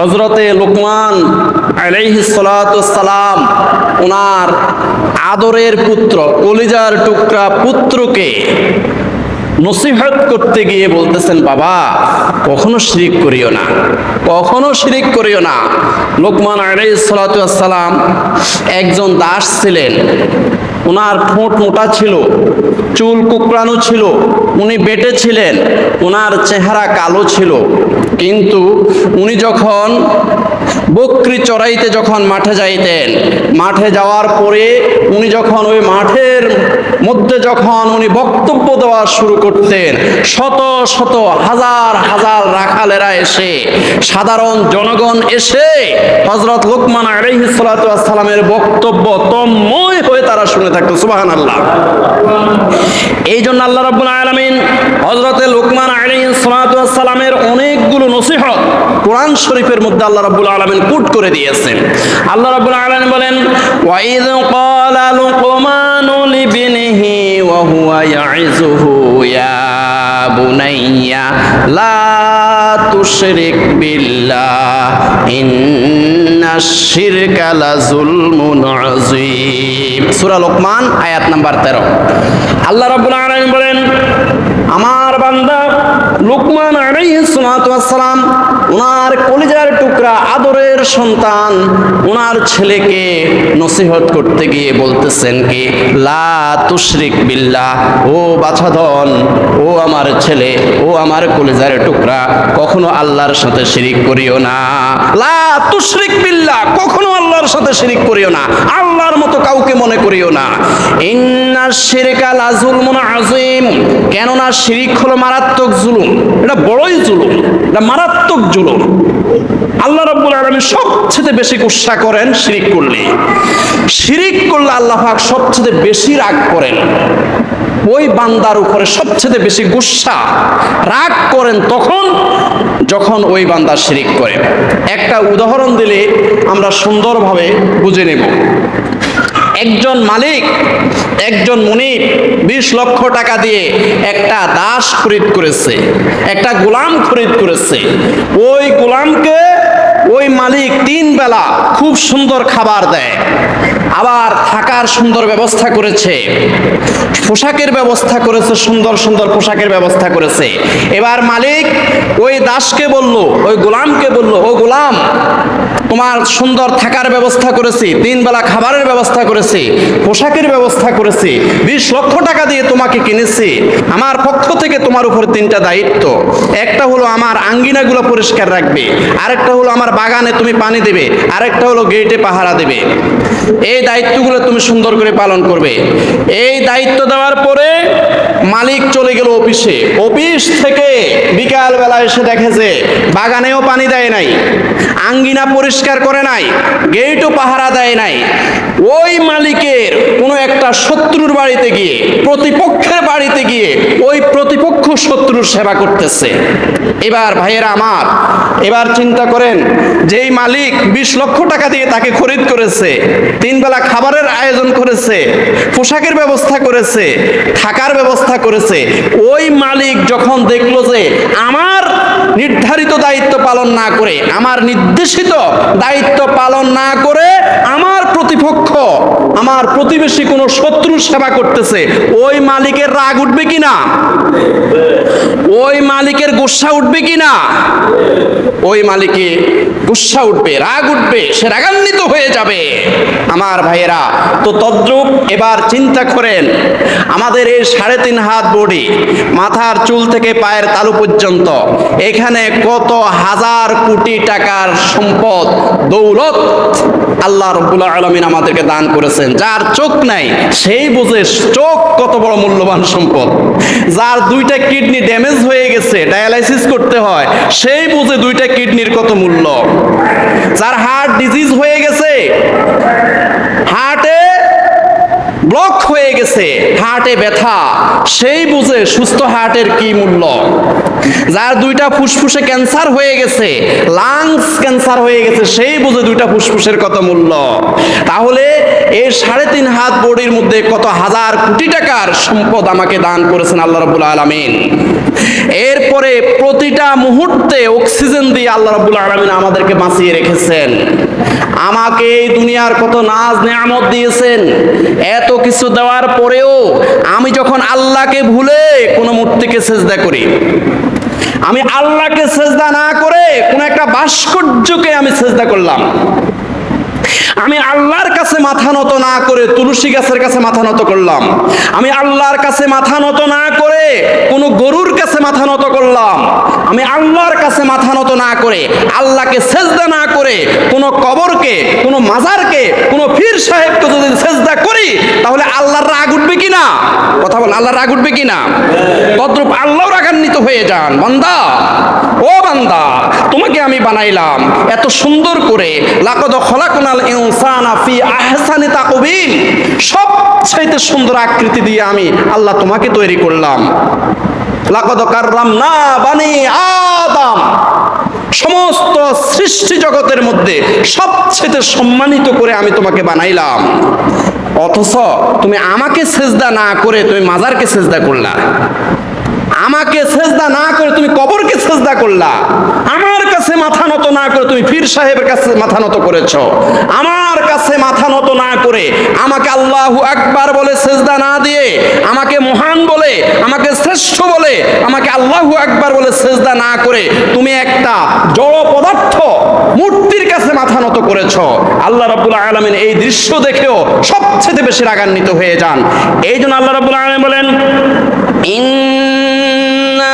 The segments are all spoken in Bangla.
হজরতে লোকমান আলাইহিসালাম ওনার আদরের পুত্র, কলিজার টুকরা পুত্রকে নসিহত করতে গিয়ে বলতেছেন, বাবা, কখনো শিরিক করিও না, কখনো শিরিক করিও না। লোকমান আলাইসালাম একজন দাস ছিলেন। ওনার ঠোঁট মোটা ছিল, চুল কুকড়ানো ছিল, উনি বেটে ছিলেন, ওনার চেহারা কালো ছিল। কিন্তু উনি যখন বকরি চড়াইতে যখন মাঠে যাইতেন, মাঠে যাওয়ার পরে উনি যখন ওই মাঠের মধ্যে যখন উনি বক্তব্য দেওয়া শুরু করতেন, শত শত হাজার হাজার রাখালেরা এসে, সাধারণ জনগণ এসে হজরত লোকমান আলহিসালামের বক্তব্য তন্ময় হয়ে তারা শুনে থাকতো সুবাহান আল্লাহ এই জন্য আল্লাহ রাব্বুল আলামিন হযরতে লোকমান আলাইহিস সালাতু ওয়াস সালামের অনেকগুলো নসিহত কোরআন শরীফের মধ্যে আল্লাহ রাব্বুল আলামিন কোট করে দিয়েছেন। আল্লাহ রাব্বুল আলামিন বলেন, ওয়াইদ ক্বালা লুকমানু লিবনিহি ওয়া হুয়া ইয়াইযুহু, ইয়া বুনাইয়া, লা তুশরিক সূরা লোকমান, আয়াত নাম্বার 13 আল্লাহ রাব্বুল আলামিন বলেন, আমার বান্দা ওনার কলিজার টুকরা আদরের সন্তান ওনার ছেলেকে নসিহত করতে গিয়ে বলতেছেন কি, লা তুশরিক বিল্লাহ, ও বাছাধন, ও আমার ছেলে, ও আমার কলিজার টুকরা কখনো আল্লাহর সাথে শিরিক করিও না। লা তুশরিক বিল্লাহ, কখনো আল্লাহর সাথে শিরিক করিও না। আল্লাহর মতো কাউকে মনে করিও না। ইন্না শিরকা লাজুলমুন আযীম। কেননা শিরিক হলো মারাত্মক জুলুম। এটা বড়ই জুলুম। এটা মারাত্মক জুলুম। আল্লাহ রাব্বুল আলামিন সবচেয়ে বেশি গুসা করেন শিরিক করলে। শিরিক করলে আল্লাহ পাক সবচেয়ে বেশি রাগ করেন। ওই বান্দার উপরে সবচেয়ে বেশি গুসা, রাগ করেন তখন যখন ওই বান্দা শিরিক করে। একটা উদাহরণ দিলে আমরা সুন্দরভাবে বুঝে নেব। একজন মালিক, একজন মুনিব বিশ লক্ষ টাকা দিয়ে একটা দাস খরিদ করেছে, একটা গোলাম খরিদ করেছে। ওই গোলামকে মালিক তিন বেলা খুব সুন্দর খাবার দেয়, আবার থাকার সুন্দর ব্যবস্থা করেছে, পোশাকের ব্যবস্থা করেছে, সুন্দর সুন্দর পোশাকের ব্যবস্থা করেছে। এবার মালিক ওই দাসকে বলল, ওই গোলামকে বলল, ও গোলাম তোমার সুন্দর থাকার ব্যবস্থা করেছি তিন বেলা খাবারের ব্যবস্থা করেছি, পোশাকের ব্যবস্থা করেছি, বিশ লক্ষ টাকা দিয়ে তোমাকে কিনেছি। আমার পক্ষ থেকে তোমার উপর তিনটা দায়িত্ব। একটা হলো আমার আঙ্গিনাগুলো পরিষ্কার রাখবে, আরেকটা হলো আমার বাগানে তুমি পানি দেবে, আরেকটা হলো গেটে পাহারা দেবে। এই দায়িত্বগুলো তুমি সুন্দর করে পালন করবে। এই দায়িত্ব দেওয়ার পরে মালিক চলে গেল অফিসে। অফিস থেকে বিকাল বেলা এসে দেখেছে বাগানেও পানি দেয় নাই, আঙ্গিনা পরিষ্কার করে নাই, গেটও পাহারা দেয় নাই। ওই মালিকের কোনো একটা শত্রুর বাড়িতে গিয়ে, প্রতিপক্ষের বাড়িতে গিয়ে ওই প্রতিপক্ষ শত্রুর সেবা করতেছে। এবার ভাইয়েরা আমার এবার চিন্তা করেন, যেই মালিক বিশ লক্ষ টাকা দিয়ে তাকে খরিদ করেছে, তিন বেলা খাবারের আয়োজন করেছে, পোশাকের ব্যবস্থা করেছে, থাকার ব্যবস্থা করেছে, ওই মালিক যখন দেখল যে আমার নির্ধারিত দায়িত্ব পালন না করে, আমার নির্দেশিত দায়িত্ব পালন না করে, আমার প্রতিপক্ষ আমার প্রতিবেশী কোনো শত্রু সেবা করতেছে, ওই মালিকের রাগ উঠবে কি না ওই মালিকের গুসা উঠবে কি না ওই মালিকে গুসা উঠবে, রাগ উঠবে, সে রাগান্বিত হয়ে যাবে। আমার ভাইয়েরা, তো তদ্রুপ এবার চিন্তা করেন, আমাদের এই সাড়ে তিন হাত বডি মাথার চুল থেকে পায়ের তালু পর্যন্ত, এখানে কত হাজার কোটি টাকার সম্পদ, দৌলত আল্লাহ রব্বুল আলমিন আমাদেরকে দান করেছেন যার চোখ নাই, সেই বুঝে চোখ কত বড় মূল্যবান সম্পদ। যার দুইটা কিডনি ড্যামেজ হয়ে গেছে ডায়ালাইসিস করতে হয়, সেই বুঝে দুইটা কিডনির কত মূল্য। যার হার্ট ডিজিজ হয়ে গেছে হার্টে ব্লক হয়ে গেছে হার্টে ব্যথা, সেই বুঝে সুস্থ হার্টের কি মূল্য। যার দুইটা ফুসফুসে ক্যান্সার হয়ে গেছে লাংস ক্যান্সার হয়ে গেছে, সেই বুঝে দুইটা ফুসফুসের কত মূল্য। তাহলে এই সাড়ে তিন হাত বডির মধ্যে কত হাজার কোটি টাকার সম্পদ আমাকে দান করেছেন আল্লাহ রাব্বুল আলামিন। এরপরে প্রতিটা মুহূর্তে অক্সিজেন দিয়ে আল্লাহ রাব্বুল আলামিন আমাদেরকে বাঁচিয়ে রেখেছেন। আমাকে এই দুনিয়ার কত নাজ নেয়ামত দিয়েছেন। এত কিছু দেওয়ার পরেও আমি যখন আল্লাহকে ভুলে কোনো মূর্তিকে সেজদা করি, আমি আল্লাহকে সেজদা না করে কোন একটা ভাস্কর্যকে আমি সেজদা করলাম। আমি আল্লাহর কাছে মাথা নত না করে তুলসী গাছের কাছে মাথা নত করলাম। আমি আল্লাহর কাছে মাথা নত না করে কোনো গরুর কাছে মাথা নত করলাম। আমি আল্লাহর কাছে মাথা নত না করে আল্লাহকে সেজদা না করে কোনো কবরকে, কোনো মাজারকে, কোনো পীর সাহেবকে যদি সেজদা করি, তাহলে আল্লাহর রাগ উঠবে কি না? কথা বল আল্লাহর রাগ উঠবে কি না? তদ্রূপ আল্লাহ রাগান্বিত হয়ে যান, বান্দা। ও বান্দা, তোমাকে আমি বানাইলাম। এত সুন্দর করে, লাকদ খলাকুনাল ইনসানা ফি আহসানি তাকবীম সবচাইতে সুন্দর আকৃতি দিয়ে আমি আল্লাহ তোমাকে তৈরি করলাম। লাকদ কাররামনা বানি আদম। সমস্ত সৃষ্টি জগতের মধ্যে সবচেয়ে সম্মানিত করে আমি তোমাকে বানাইলাম। অথচ তুমি আমাকে সেজদা না করে তুমি মাজারকে সেজদা করলা। আমাকে সেজদা না করে তুমি কবরকে সেজদা করলা। আমার কাছে মাথা নত না করে তুমি পীর সাহেবের কাছে মাথা নত করেছ। আমার কাছে মাথা নত না করে আমাকে আল্লাহ আকবার বলে সেজদা না দিয়ে, আমাকে মহান বলে, আমাকে শ্রেষ্ঠ বলে, আমাকে আল্লাহু আকবার বলে সেজদা না করে তুমি একটা জড় পদার্থ মূর্তির কাছে মাথা নত করেছ। আল্লাহ রাব্বুল আলামিন এই দৃশ্য দেখেও সবচেয়ে বেশি রাগান্বিত হয়ে যান। এই জন্য আল্লাহ রাব্বুল আলামিন বলেন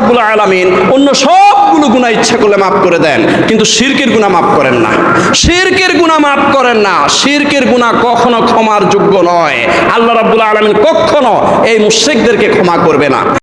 রাব্বুল আলামিন, অন্য সবগুলো গুণা ইচ্ছা করলে মাফ করে দেন, কিন্তু শিরকের গুণা মাফ করেন না। শিরকের গুণা মাফ করেন না। শিরকের গুণা কখনো ক্ষমার যোগ্য নয়। আল্লাহ রাব্বুল আলামিন কখনো এই মুশরিকদেরকে ক্ষমা করবে না।